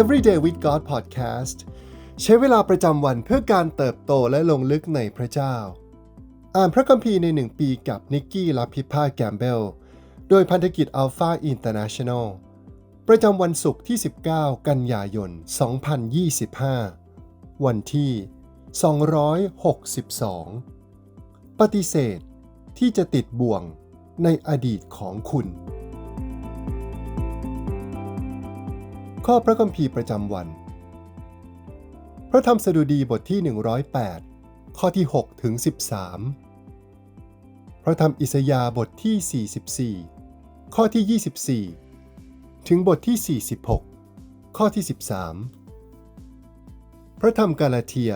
Everyday with God Podcast ใช้เวลาประจำวันเพื่อการเติบโตและลงลึกในพระเจ้า อ่านพระคัมภีร์ในหนึ่งปีกับนิกกี้ลาพิพาแกมเบล โดยพันธกิจ Alpha International ประจำวันศุกร์ที่ 19 กันยายน 2025 วันที่ 262 ปฏิเสธที่จะติดบ่วงในอดีตของคุณ ข้อพระคัมภีร์ประจำวัน พระธรรมสดุดีบทที่ 108 ข้อที่6ถึง13 พระธรรมอิสยาห์บทที่ 44 ข้อที่ 24 ถึงบทที่ 46 ข้อที่ 13 พระธรรมกาลาเทีย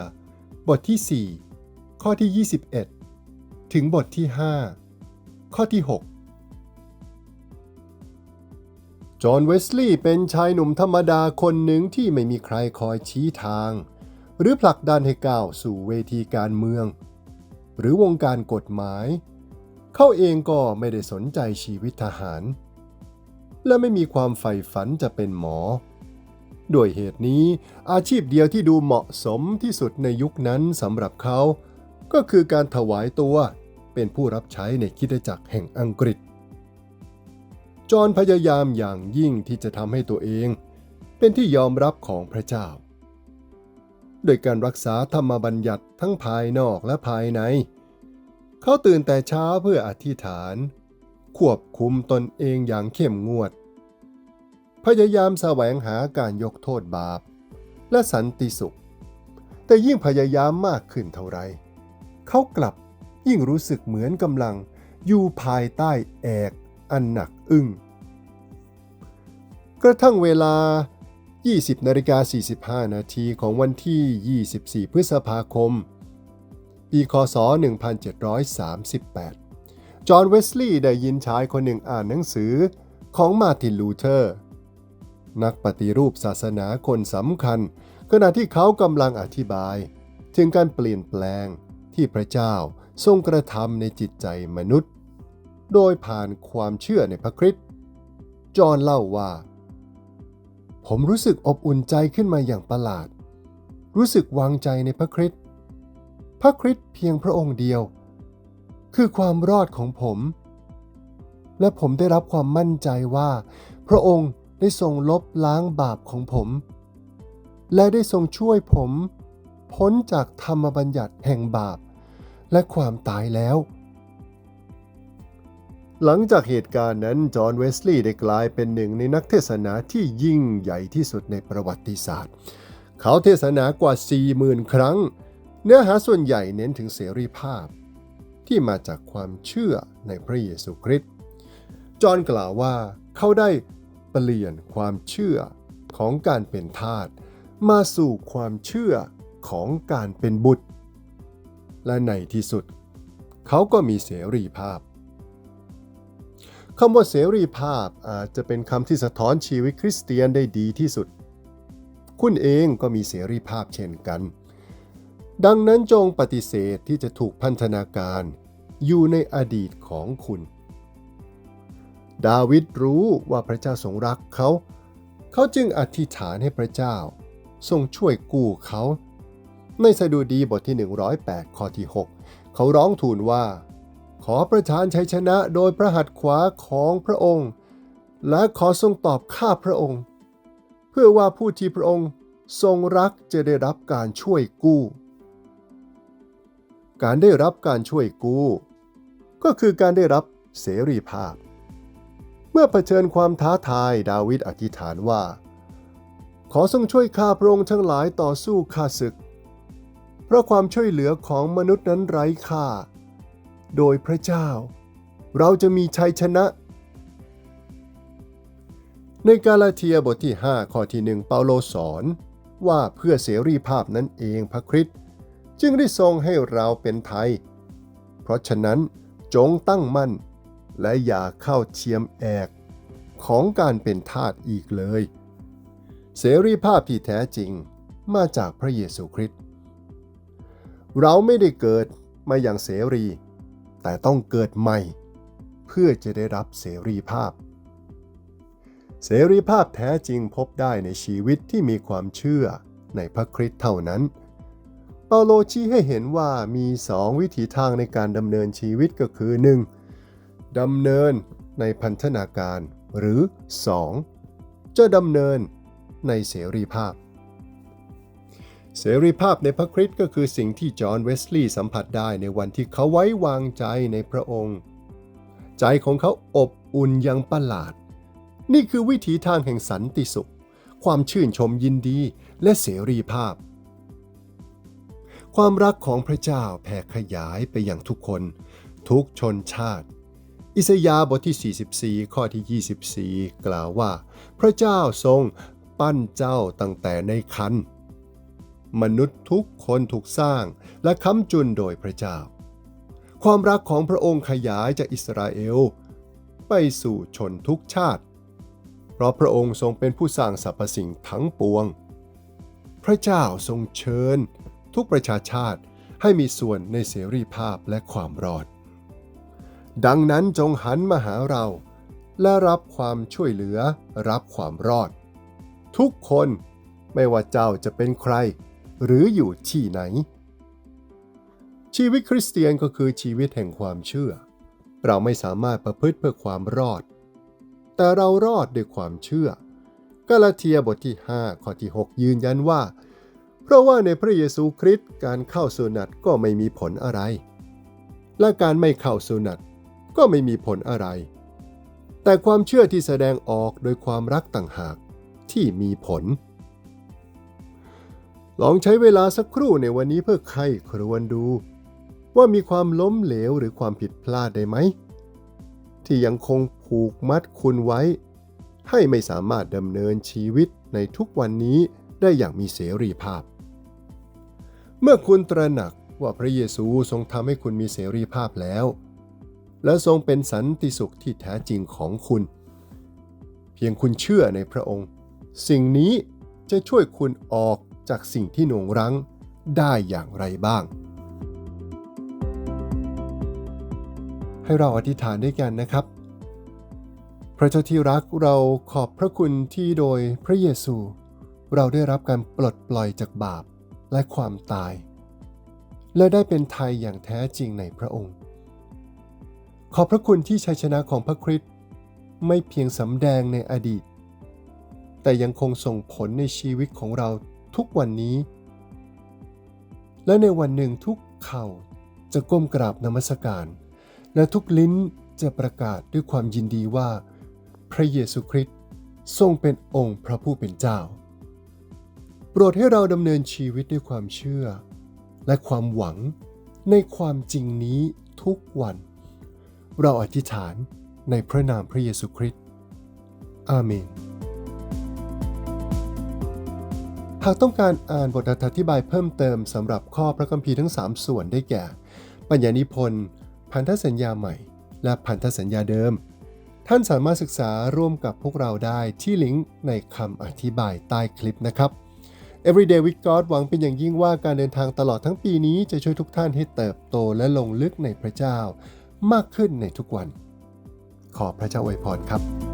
บทที่ 4 ข้อที่ 21 ถึงบทที่ 5 ข้อที่ 6 จอห์นเวสลีย์เป็นชายหนุ่มธรรมดาคนหนึ่งที่ไม่มีใครคอยชี้ทาง หรือผลักดันให้ก้าวสู่เวทีการเมือง หรือวงการกฎหมาย เขาเองก็ไม่ได้สนใจชีวิตทหาร และไม่มีความใฝ่ฝันจะเป็นหมอ ด้วยเหตุนี้อาชีพเดียวที่ดูเหมาะสมที่สุดในยุคนั้นสำหรับเขา ก็คือการถวายตัวเป็นผู้รับใช้ในคิดจักรแห่งอังกฤษ จอนพยายามอย่างยิ่งที่จะทำให้ตัวเอง เป็นที่ยอมรับของพระเจ้า โดยการรักษาธรรมบัญญัติทั้งภายนอกและภายใน เขาตื่นแต่เช้าเพื่ออธิษฐาน ควบคุมตนเองอย่างเข้มงวด พยายามแสวงหาการยกโทษบาป และสันติสุข แต่ยิ่งพยายามมากขึ้นเท่าไร เขากลับยิ่งรู้สึกเหมือนกำลังอยู่ภายใต้แอกอันหนัก อึ้งกระทั่งเวลา 20นาฬิกา45 นาทีของวันที่ 24 พฤษภาคม ปีคศ 1738 จอห์นเวสลีย์ได้ยินชายคนหนึ่งอ่านหนังสือของมาร์ตินลูเทอร์ นักปฏิรูปศาสนาคนสำคัญ ขณะที่เขากำลังอธิบาย ถึงการเปลี่ยนแปลงที่พระเจ้าทรงกระทำในจิตใจมนุษย์ โดยผ่านความเชื่อในพระคริสต์จอห์นเล่าว่า ผมรู้สึกอบอุ่นใจขึ้นมาอย่างประหลาด รู้สึกวางใจในพระคริสต์พระคริสต์เพียงพระองค์เดียว คือความรอดของผม และผมได้รับความมั่นใจว่า พระองค์ได้ทรงลบล้างบาปของผม และได้ทรงช่วยผม พ้นจากธรรมบัญญัติแห่งบาป และความตายแล้ว หลังจากเหตุการณ์นั้นจอห์นเวสลีย์ได้กลายเป็นหนึ่งในนักเทศนาที่ยิ่งใหญ่ที่สุดในประวัติศาสตร์ เขาเทศนากว่า 40,000 ครั้ง เนื้อหาส่วนใหญ่เน้นถึงเสรีภาพ ที่มาจากความเชื่อในพระเยซูคริสต์จอห์นกล่าวว่าเขาได้เปลี่ยนความเชื่อของการเป็นทาสมาสู่ความเชื่อของการเป็นบุตร และในที่สุด เขาก็มีเสรีภาพ คำว่าเสรีภาพอาจจะเป็นคำที่สะท้อนชีวิตคริสเตียนได้ดีที่สุด คุณเองก็มีเสรีภาพเช่นกัน ดังนั้นจงปฏิเสธที่จะถูกพันธนาการอยู่ในอดีตของคุณ ดาวิดรู้ว่าพระเจ้าทรงรักเขา เขาจึงอธิษฐานให้พระเจ้า ทรงช่วยกู้เขา ในสดุดีบทที่ 108 ข้อที่ 6 เขาร้องทูลว่า ขอประทานชัยชนะโดยพระหัตถ์ขวาของพระองค์ และขอทรงตอบข้าพระองค์ เพื่อว่าผู้ที่พระองค์ทรงรักจะได้รับการช่วยกู้ การได้รับการช่วยกู้ ก็คือการได้รับเสรีภาพ เมื่อเผชิญความท้าทายดาวิดอธิษฐานว่า ขอทรงช่วยข้าพระองค์ทั้งหลายต่อสู้ข้าศึก เพราะความช่วยเหลือของมนุษย์นั้นไร้ค่า โดยพระเจ้า เราจะมีชัยชนะ ในกาลาเทียบทที่ 5 ข้อที่หนึ่งเปาโลสอนว่าเพื่อเสรีภาพนั้นเองพระคริสต์จึงได้ทรงให้เราเป็นไทย เพราะฉะนั้นจงตั้งมั่น และอย่าเข้าเชียมแอกของการเป็นทาสอีกเลย เสรีภาพที่แท้จริงมาจากพระเยซูคริสต์เราไม่ได้เกิดมาอย่างเสรี แต่ต้องเกิดใหม่ เพื่อจะได้รับเสรีภาพ เสรีภาพแท้จริงพบได้ในชีวิตที่มีความเชื่อในพระคริสต์เท่านั้น เปาโลชี้ให้เห็นว่ามีสองวิถีทางในการดำเนินชีวิตก็คือ 1. ดำเนินในพันธนาการ หรือ 2. จะดำเนินในเสรีภาพ เสรีภาพในพระคริสต์ก็คือสิ่งที่จอห์นเวสลีย์สัมผัสได้ในวันที่เขาไว้วางใจในพระองค์ ใจของเขาอบอุ่นอย่างประหลาด นี่คือวิถีทางแห่งสันติสุข ความชื่นชมยินดีและเสรีภาพ ความรักของพระเจ้าแผ่ขยายไปอย่างทุกคน ทุกชนชาติ อิสยาบทที่ 44 ข้อที่ 24 กล่าวว่า พระเจ้าทรงปั้นเจ้าตั้งแต่ในคัน มนุษย์ทุกคนถูกสร้างและค้ำจุนโดยพระเจ้า ความรักของพระองค์ขยายจากอิสราเอล ไปสู่ชนทุกชาติ เพราะพระองค์ทรงเป็นผู้สร้างสรรพสิ่งทั้งปวง พระเจ้าทรงเชิญ ทุกประชาชาติให้มีส่วนในเสรีภาพและความรอด ดังนั้นจงหันมาหาเรา และรับความช่วยเหลือรับความรอด ทุกคนไม่ว่าเจ้าจะเป็นใคร หรืออยู่ที่ไหน ชีวิตคริสเตียนก็คือชีวิตแห่งความเชื่อ เราไม่สามารถประพฤติเพื่อความรอด แต่เรารอดด้วยความเชื่อกาลาเทียบทที่ 5 ข้อที่ 6 ยืนยันว่า เพราะว่าในพระเยซูคริสต์การเข้าสุนัตก็ไม่มีผลอะไร และการไม่เข้าสุนัตก็ไม่มีผลอะไร แต่ความเชื่อที่แสดงออกโดยความรักต่างหากที่มีผล ลองใช้เวลาสักครู่ในวันนี้เพื่อใครครวนดู ว่ามีความล้มเหลวหรือความผิดพลาดได้ไหม ที่ยังคงผูกมัดคุณไว้ ให้ไม่สามารถดำเนินชีวิตในทุกวันนี้ได้อย่างมีเสรีภาพ เมื่อคุณตระหนักว่าพระเยซูทรงทำให้คุณมีเสรีภาพแล้ว และทรงเป็นสันติสุขที่แท้จริงของคุณ เพียงคุณเชื่อในพระองค์ สิ่งนี้จะช่วยคุณออก จากสิ่งที่หน่วงรั้งได้อย่างไรบ้าง ให้เราอธิษฐานด้วยกันนะครับ พระเจ้าที่รักเราขอบพระคุณที่โดยพระเยซู เราได้รับการปลดปล่อยจากบาปและความตาย และได้เป็นไทยอย่างแท้จริงในพระองค์ ขอบพระคุณที่ชัยชนะของพระคริสต์ไม่เพียงสำแดงในอดีต แต่ยังคงส่งผลในชีวิตของเรา ทุกวันนี้ และในวันหนึ่งทุกเข่าจะก้มกราบนมัสการ และทุกลิ้นจะประกาศด้วยความยินดีว่า พระเยซูคริสต์ทรงเป็นองค์พระผู้เป็นเจ้า โปรดให้เราดำเนินชีวิตด้วยความเชื่อ และความหวังในความจริงนี้ทุกวัน เราอธิษฐานในพระนามพระเยซูคริสต์อาเมนากต้องการอ่านบทอธิบายเพิ่มเติมสำหรับข้อพระคัมภีร์ทั้ง 3 ส่วนได้แก่ ปัญญานิพนธ์ พันธสัญญาใหม่ และพันธสัญญาเดิม ท่านสามารถศึกษาร่วมกับพวกเราได้ที่ลิงก์ในคำอธิบายใต้คลิปนะครับ Everyday with God หวังเป็นอย่างยิ่งว่าการเดินทางตลอดทั้งปีนี้จะช่วยทุกท่านให้เติบโตและลงลึกในพระเจ้า มากขึ้นในทุกวัน ขอพระเจ้าอวยพรครับ